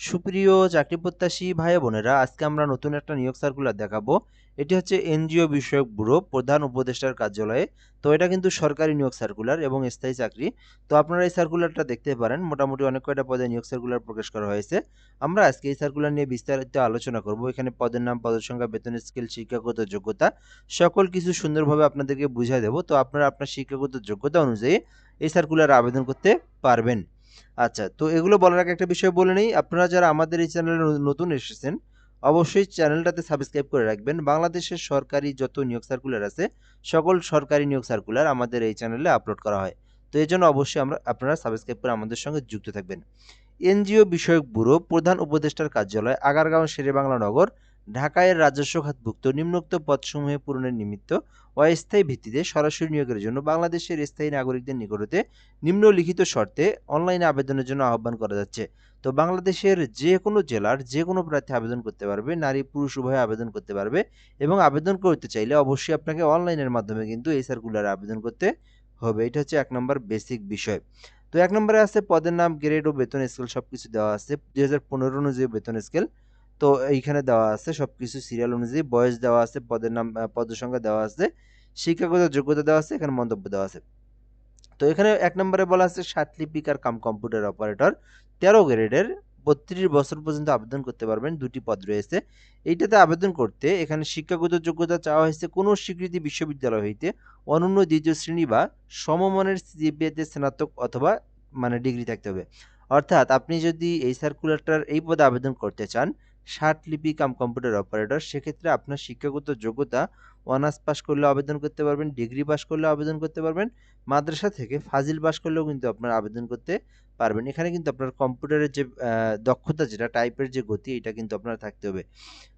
সুপ্রিয় চাকরি প্রত্যাশী ভাই বোনেরা, আজকে আমরা নতুন একটা নিয়োগ সার্কুলার দেখাবো। এটি হচ্ছে এনজিও বিষয়ক ব্যুরো, প্রধান উপদেষ্টার কার্যালয়ে। তো এটা কিন্তু সরকারি নিয়োগ সার্কুলার এবং স্থায়ী চাকরি। তো আপনারা এই সার্কুলারটা দেখতে পারেন। মোটামুটি অনেক কয়টা পদে নিয়োগ সার্কুলার প্রকাশ করা হয়েছে। আমরা আজকে এই সার্কুলার নিয়ে বিস্তারিত আলোচনা করব। এখানে পদের নাম, পদের সংখ্যা, বেতন স্কেল শিক্ষাগত যোগ্যতা, সকল কিছু সুন্দরভাবে আপনাদেরকে বুঝিয়ে দেবো। তো আপনারা আপনার শিক্ষাগত যোগ্যতা অনুযায়ী এই সার্কুলার আবেদন করতে পারবেন। আচ্ছা তো এগুলো বলার আগে একটা বিষয় বলে নেই। আপনারা যারা আমাদের এই চ্যানেলে নতুন এসেছেন, অবশ্যই চ্যানেলটাতে সাবস্ক্রাইব করে রাখবেন। বাংলাদেশের সরকারি যত নিয়োগ সার্কুলার আছে, সকল সরকারি নিয়োগ সার্কুলার আমাদের এই চ্যানেলে আপলোড করা হয়। তো এই জন্য অবশ্যই আমরা, আপনারা সাবস্ক্রাইব করে আমাদের সঙ্গে যুক্ত থাকবেন। এনজিও বিষয়ক ব্যুরো প্রধান উপদেষ্টার কার্যালয়, আগারগাঁও, শেরেবাংলা নগর। ঢাকায় রাজস্ব খাতভুক্ত নিম্নোক্ত পদসমূহে পূরণের নিমিত্ত অস্থায়ী ভিত্তিতে সরাসরি নিয়োগের জন্য বাংলাদেশের স্থায়ী নাগরিকদের নিকট হতে নিম্নলিখিত শর্তে অনলাইনে আবেদনের জন্য আহ্বান করা যাচ্ছে। তো বাংলাদেশের যে কোনো জেলার যে কোনো প্রার্থী আবেদন করতে পারবে, নারী, পুরুষ, উভয়ে আবেদন করতে পারবে এবং আবেদন করতে চাইলে অবশ্যই আপনাকে অনলাইনের মাধ্যমে কিন্তু এই সার্কুলারে আবেদন করতে হবে। এটা হচ্ছে এক নম্বর বেসিক বিষয়। তো এক নম্বরে আছে পদের নাম গ্রেড ও বেতন স্কেল সব কিছু দেওয়া আছে। দুই হাজার পনেরো অনুযায়ী বেতন স্কেল তো এইখানে দেওয়া আছে সব কিছু সিরিয়াল অনুযায়ী বয়স দেওয়া আছে, পদের নাম পদের সংখ্যা দেওয়া আছে, শিক্ষাগত যোগ্যতা দেওয়া আছে, এখানে মন্তব্য দেওয়া আছে। তো এখানে এক নম্বরে বলা আছে লিপিকার কাম কম্পিউটার অপারেটর, তেরো গ্রেডের বত্রিশ বছর পর্যন্ত আবেদন করতে পারবেন, দুটি পদ রয়েছে। এইটাতে আবেদন করতে এখানে শিক্ষাগত যোগ্যতা চাওয়া হয়েছে কোনো স্বীকৃতি বিশ্ববিদ্যালয় হইতে, অনন্য দ্বিতীয় শ্রেণি বা সমমানের সিপিএতে স্নাতক অথবা মানে ডিগ্রি থাকতে হবে। অর্থাৎ আপনি যদি এই সার্কুলারটার এই পদে আবেদন করতে চান ষাট লিপি কাম কম্পিউটার অপারেটর সেক্ষেত্রে আপনার শিক্ষাগত যোগ্যতা অনার্স পাস করলে আবেদন করতে পারবেন ডিগ্রি পাস করলে আবেদন করতে পারবেন, মাদ্রাসা থেকে ফাজিল পাস করলেও কিন্তু আপনার আবেদন করতে পারবেন। এখানে কিন্তু আপনার কম্পিউটারের যে দক্ষতা যেটা টাইপের যে গতি, এটা কিন্তু আপনার থাকতে হবে।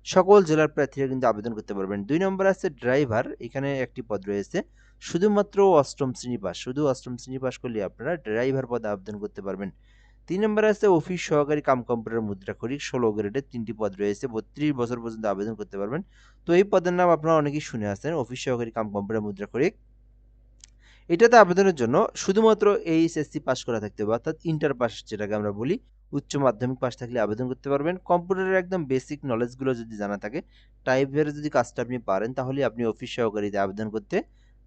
সকল জেলার প্রার্থীরা কিন্তু আবেদন করতে পারবেন। দুই নম্বর আছে ড্রাইভার এখানে একটি পদ রয়েছে। শুধুমাত্র অষ্টম শ্রেণি পাস শুধু অষ্টম শ্রেণি পাস করলে আপনারা ড্রাইভার পদে আবেদন করতে পারবেন। তিন নম্বরে আছে অফিস সহকারী কাম কম্পিউটার মুদ্রাক্ষরিক ষোলো গ্রেডের তিনটি পদ রয়েছে, বত্রিশ বছর পর্যন্ত আবেদন করতে পারবেন। তো এই পদের নাম আপনারা অনেকেই শুনে আসেন অফিস সহকারী কাম কম্পিউটার মুদ্রাক্ষরিক এটাতে আবেদনের জন্য শুধুমাত্র এইচএসসি পাস করা থাকতে হবে, অর্থাৎ ইন্টার পাস যেটাকে আমরা বলি, উচ্চ মাধ্যমিক পাস থাকলে আবেদন করতে পারবেন। কম্পিউটারের একদম বেসিক নলেজগুলো যদি জানা থাকে টাইপের যদি কাজটা আপনি পারেন, তাহলে আপনি অফিস সহকারীতে আবেদন করতে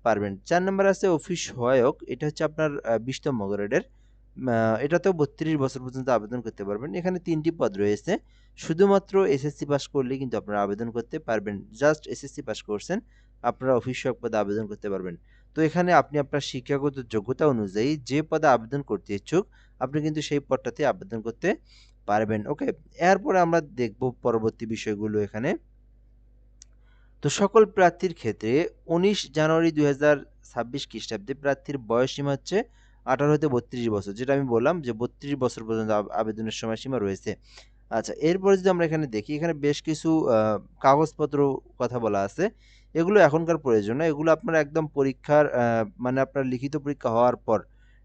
পারবেন। চার নম্বর আছে অফিস সহায়ক, এটা হচ্ছে আপনার বিশতম গ্রেডের এটাতেও বত্রিশ বছর পর্যন্ত আবেদন করতে পারবেন। এখানে তিনটি পদ রয়েছে। শুধুমাত্র এসএসসি পাস করলে কিন্তু আপনারা আবেদন করতে পারবেন। জাস্ট এসএসসি পাস করছেন, আপনারা অফিস সহায়ক পদে আবেদন করতে পারবেন। তো এখানে আপনি আপনার শিক্ষাগত যোগ্যতা অনুযায়ী যে পদে আবেদন করতে ইচ্ছুক, আপনি কিন্তু সেই পদটাতে আবেদন করতে পারবেন। ওকে এরপরে আমরা দেখব পরবর্তী বিষয়গুলো এখানে। তো সকল প্রার্থীর ক্ষেত্রে উনিশ জানুয়ারি দুই হাজার ছাব্বিশ খ্রিস্টাব্দে প্রার্থীর বয়স সীমা হচ্ছে আঠারো হতে বত্রিশ বছর, যেটা আমি বললাম যে বত্রিশ বছর পর্যন্ত আবেদনের সময়সীমা রয়েছে। আচ্ছা এরপরে যদি আমরা এখানে দেখি, এখানে বেশ কিছু কাগজপত্র কথা বলা আছে। এগুলো এখনকার প্রয়োজন না, এগুলো আপনার একদম পরীক্ষার মানে আপনার লিখিত পরীক্ষা হওয়ার পর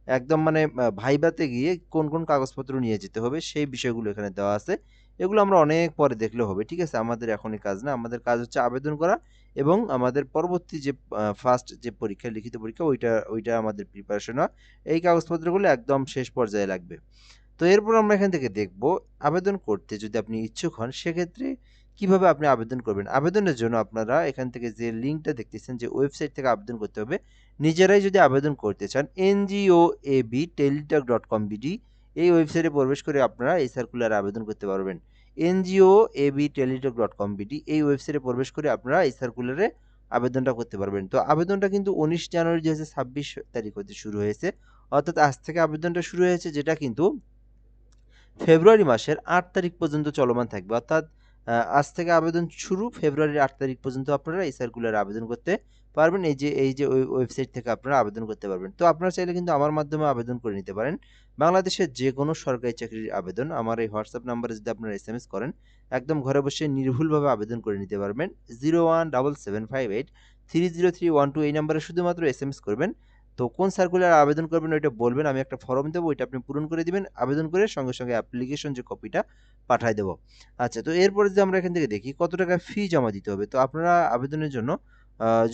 একদম মানে ভাইবাতে গিয়ে কোন কোন কাগজপত্র নিয়ে যেতে হবে, সেই বিষয়গুলো এখানে দেওয়া আছে। এগুলো আমরা অনেক পরে দেখলে হবে, ঠিক আছে? আমাদের এখনই কাজ না, আমাদের কাজ হচ্ছে আবেদন করা এবং আমাদের পরবর্তী যে ফার্স্ট যে পরীক্ষা, লিখিত পরীক্ষা, ওইটা ওইটা আমাদের প্রিপারেশন হয় এই কাগজপত্রগুলো একদম শেষ পর্যায়ে লাগবে। তো এরপর আমরা এখান থেকে দেখব আবেদন করতে যদি আপনি ইচ্ছুক হন, সেক্ষেত্রে কীভাবে আপনি আবেদন করবেন? আবেদনের জন্য আপনারা এখান থেকে যে লিঙ্কটা দেখতেছেন, যে ওয়েবসাইট থেকে আবেদন করতে হবে, নিজেরাই যদি আবেদন করতে চান NGO A B Teletalk dot com BD এই ওয়েবসাইটে প্রবেশ করে আপনারা এই সার্কুলার আবেদন করতে পারবেন। NGO A B Teletalk dot com BD এই ওয়েবসাইটে প্রবেশ করে আপনারা এই সার্কুলারে আবেদনটা করতে পারবেন। তো আবেদনটা কিন্তু উনিশ জানুয়ারি দু ছাব্বিশ তারিখ হতে শুরু হয়েছে। অর্থাৎ আজ থেকে আবেদনটা শুরু হয়েছে, যেটা কিন্তু ফেব্রুয়ারি মাসের আট তারিখ পর্যন্ত চলমান থাকবে। অর্থাৎ আজ থেকে আবেদন শুরু ফেব্রুয়ারির আট তারিখ পর্যন্ত আপনারা এই সার্কুলার আবেদন করতে পারবেন। এই যে এই যে ওয়েবসাইট থেকে আপনারা আবেদন করতে পারবেন। তো আপনারা চাইলে কিন্তু আমার মাধ্যমে আবেদন করে নিতে পারেন। বাংলাদেশের যে কোনো সরকারি চাকরির আবেদন আমার এই হোয়াটসঅ্যাপ নাম্বারে যদি আপনারা এস এম এস করেন, একদম ঘরে বসে নির্ভুলভাবে আবেদন করে নিতে পারবেন। Zero one double seven five eight three zero three one two এই নাম্বারে শুধুমাত্র এস এম এস করবেন। তো কোন সার্কুলার আবেদন করবেন ওইটা বলবেন, আমি একটা ফর্ম দেবো, ওইটা আপনি পূরণ করে দিবেন। আবেদন করে সঙ্গে সঙ্গে অ্যাপ্লিকেশন যে কপিটা পাঠাই দেবো। আচ্ছা তো এরপরে যদি আমরা এখান থেকে দেখি, কত টাকা ফি জমা দিতে হবে? তো আপনারা আবেদনের জন্য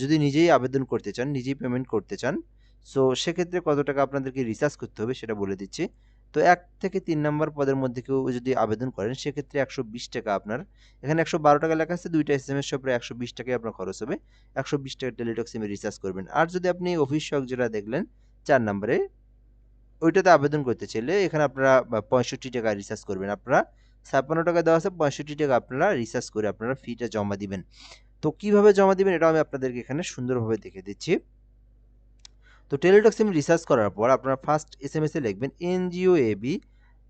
যদি নিজেই আবেদন করতে চান, নিজেই পেমেন্ট করতে চান সো সেক্ষেত্রে কত টাকা আপনাদেরকে রিচার্জ করতে হবে সেটা বলে দিচ্ছি। তো এক থেকে তিন নম্বর পদের মধ্যে কেউ যদি আবেদন করেন, সেক্ষেত্রে একশো বিশ টাকা আপনার, এখানে একশো বারো টাকা লেখা আছে, দুইটা এস এম এস প্রায় একশো বিশ টাকায় আপনার খরচ হবে। একশো বিশ টাকা টেলিটক সিমে রিচার্জ করবেন। আর যদি আপনি অফিস শখ যেটা দেখলেন, চার নম্বরে ওইটাতে আবেদন করতে চাইলে এখানে আপনারা পঁয়ষট্টি টাকা রিচার্জ করবেন। আপনারা ছাপ্পান্ন টাকা দেওয়া আছে, পঁয়ষট্টি টাকা আপনারা রিচার্জ করে আপনারা ফিটা জমা দিবেন। তো কীভাবে জমা দিবেন, এটাও আমি আপনাদেরকে এখানে সুন্দরভাবে দেখে দিচ্ছি। তো টেলিটক সিম রিসার্চ করার পর আপনারা ফার্স্ট এস এম এস লিখবেন এনজিও এবি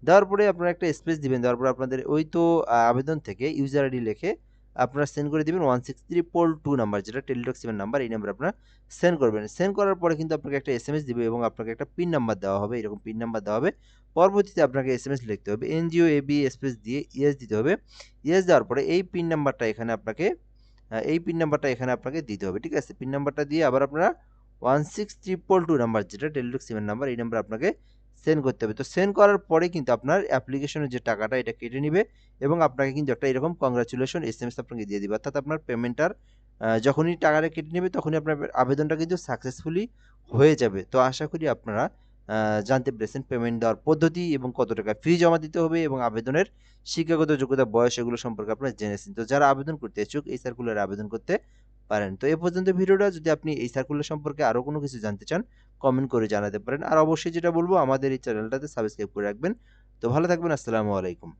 দেওয়ার পরে আপনারা একটা স্পেস দিবেন দেওয়ার পরে আপনাদের ওই তো আবেদন থেকে ইউজার আইডি লিখে আপনারা সেন্ড করে দিবেন ওয়ান সিক্স থ্রি পোল টু নাম্বার যেটা টেলিটক সিমের নাম্বার এই নাম্বার আপনারা সেন্ড করবেন। সেন্ড করার পরে কিন্তু আপনাকে একটা এস এম এস দিবে এবং আপনাকে একটা পিন নাম্বার দেওয়া হবে, এরকম পিন নাম্বার দেওয়া হবে। পরবর্তীতে আপনাকে এস এম এস লিখতে হবে এনজিও এবি স্পেস দিয়ে ইয়েস দিতে হবে। ইয়েস দেওয়ার পরে এই পিন নাম্বারটা এখানে আপনাকে এই পিন নাম্বারটা এখানে আপনাকে দিতে হবে, ঠিক আছে? পিন নাম্বারটা দিয়ে আবার আপনারা one six triple two number যেটা টেলিটক সিমের নাম্বার এই নাম্বার আপনাকে সেন্ড করতে হবে। তো সেন্ড করার পরে কিন্তু আপনার অ্যাপ্লিকেশনের যে টাকাটা, এটা কেটে নেবে এবং আপনাকে কিন্তু একটা এরকম কংগ্রাচুলেশন এস এম এস আপনাকে দিয়ে দিবে। অর্থাৎ আপনার পেমেন্টটার যখনই টাকাটা কেটে নেবে, তখনই আপনার আবেদনটা কিন্তু সাকসেসফুলি হয়ে যাবে। তো আশা করি আপনারা জানতে পেরেছেন পেমেন্ট দেওয়ার পদ্ধতি এবং কত টাকা ফি জমা দিতে হবে এবং আবেদনের শিক্ষাগত যোগ্যতা, বয়স এগুলো সম্পর্কে আপনারা জেনেছেন। তো যারা আবেদন করতে ইচ্ছুক, এই সার্কুলারে আবেদন করতে পারেন। তো এ পর্যন্ত ভিডিওটা যদি আপনি এই সার্কুলার সম্পর্কে আরও কোনো কিছু জানতে চান কমেন্ট করে জানাতে পারেন। আর অবশ্যই যেটা বলব, আমাদের এই চ্যানেলটাতে সাবস্ক্রাইব করে রাখবেন। তো ভালো থাকবেন, আসসালামু আলাইকুম।